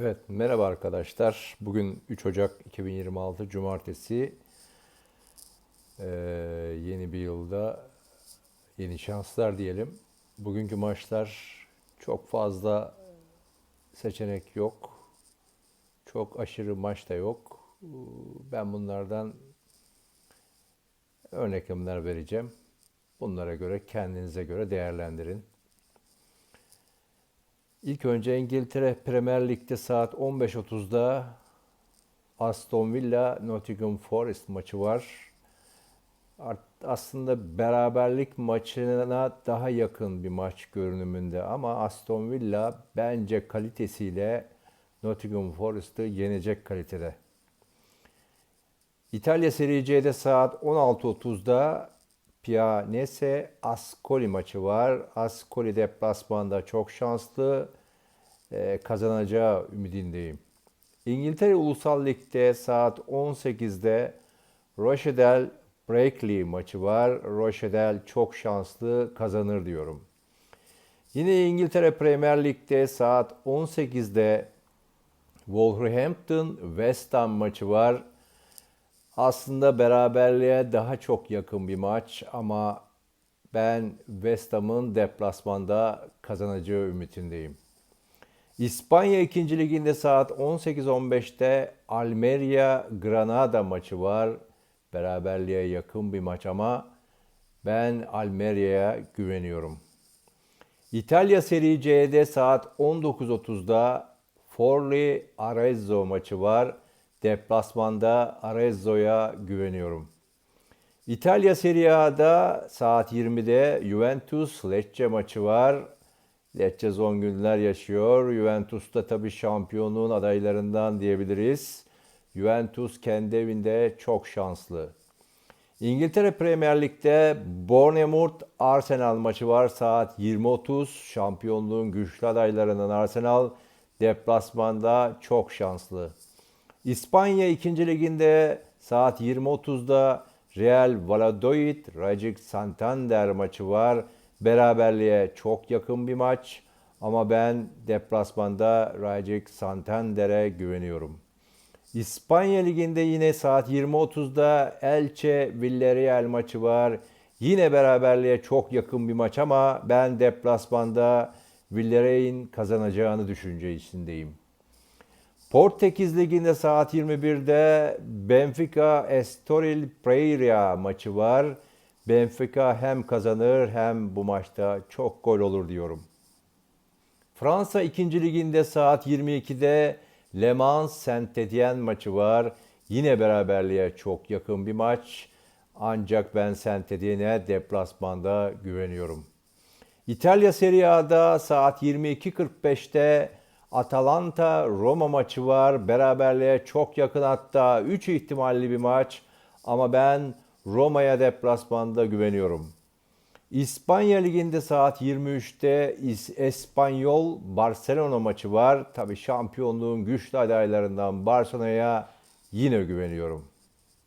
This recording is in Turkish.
Evet, merhaba arkadaşlar. Bugün 3 Ocak 2026 Cumartesi. Ee, yeni bir yılda yeni şanslar diyelim. Bugünkü maçlar çok fazla seçenek yok. Çok aşırı maç da yok. Ben bunlardan örneklemler vereceğim. Bunlara göre kendinize göre değerlendirin. İlk önce İngiltere Premier Lig'de saat 15.30'da Aston Villa Nottingham Forest maçı var. Aslında beraberlik maçına daha yakın bir maç görünümünde ama Aston Villa bence kalitesiyle Nottingham Forest'ı yenecek kalitede. İtalya Serie C'de saat 16.30'da Pianese Ascoli maçı var. Ascoli deplasmanda çok şanslı. Ee, kazanacağı ümidindeyim. İngiltere Ulusal Lig'de saat 18'de Rochdale Brackley maçı var. Rochdale çok şanslı kazanır diyorum. Yine İngiltere Premier Lig'de saat 18'de Wolverhampton West Ham maçı var. Aslında beraberliğe daha çok yakın bir maç ama ben West Ham'ın deplasmanda kazanacağı ümitindeyim. İspanya 2. Ligi'nde saat 18.15'te Almeria Granada maçı var. Beraberliğe yakın bir maç ama ben Almeria'ya güveniyorum. İtalya Serie C'de saat 19.30'da Forli Arezzo maçı var. Deplasmanda Arezzo'ya güveniyorum. İtalya Serie A'da saat 20'de Juventus Lecce maçı var. Lecce zor günler yaşıyor. Juventus da tabii şampiyonluğun adaylarından diyebiliriz. Juventus kendi evinde çok şanslı. İngiltere Premier Lig'de Bournemouth Arsenal maçı var saat 20.30. Şampiyonluğun güçlü adaylarından Arsenal deplasmanda çok şanslı. İspanya 2. Liginde saat 20.30'da Real Valladolid Rajic Santander maçı var. Beraberliğe çok yakın bir maç ama ben deplasmanda Rajic Santander'e güveniyorum. İspanya Ligi'nde yine saat 20.30'da Elche Villarreal maçı var. Yine beraberliğe çok yakın bir maç ama ben deplasmanda Villarreal'in kazanacağını düşünce içindeyim. Portekiz Ligi'nde saat 21'de Benfica Estoril Praia maçı var. Benfica hem kazanır hem bu maçta çok gol olur diyorum. Fransa 2. Ligi'nde saat 22'de Le Mans Saint Etienne maçı var. Yine beraberliğe çok yakın bir maç. Ancak ben Saint Etienne'e deplasmanda güveniyorum. İtalya Serie A'da saat 22.45'te Atalanta Roma maçı var. Beraberliğe çok yakın hatta 3 ihtimalli bir maç. Ama ben Roma'ya deplasmanda güveniyorum. İspanya Ligi'nde saat 23'te İs- Espanyol Barcelona maçı var. Tabii şampiyonluğun güçlü adaylarından Barcelona'ya yine güveniyorum.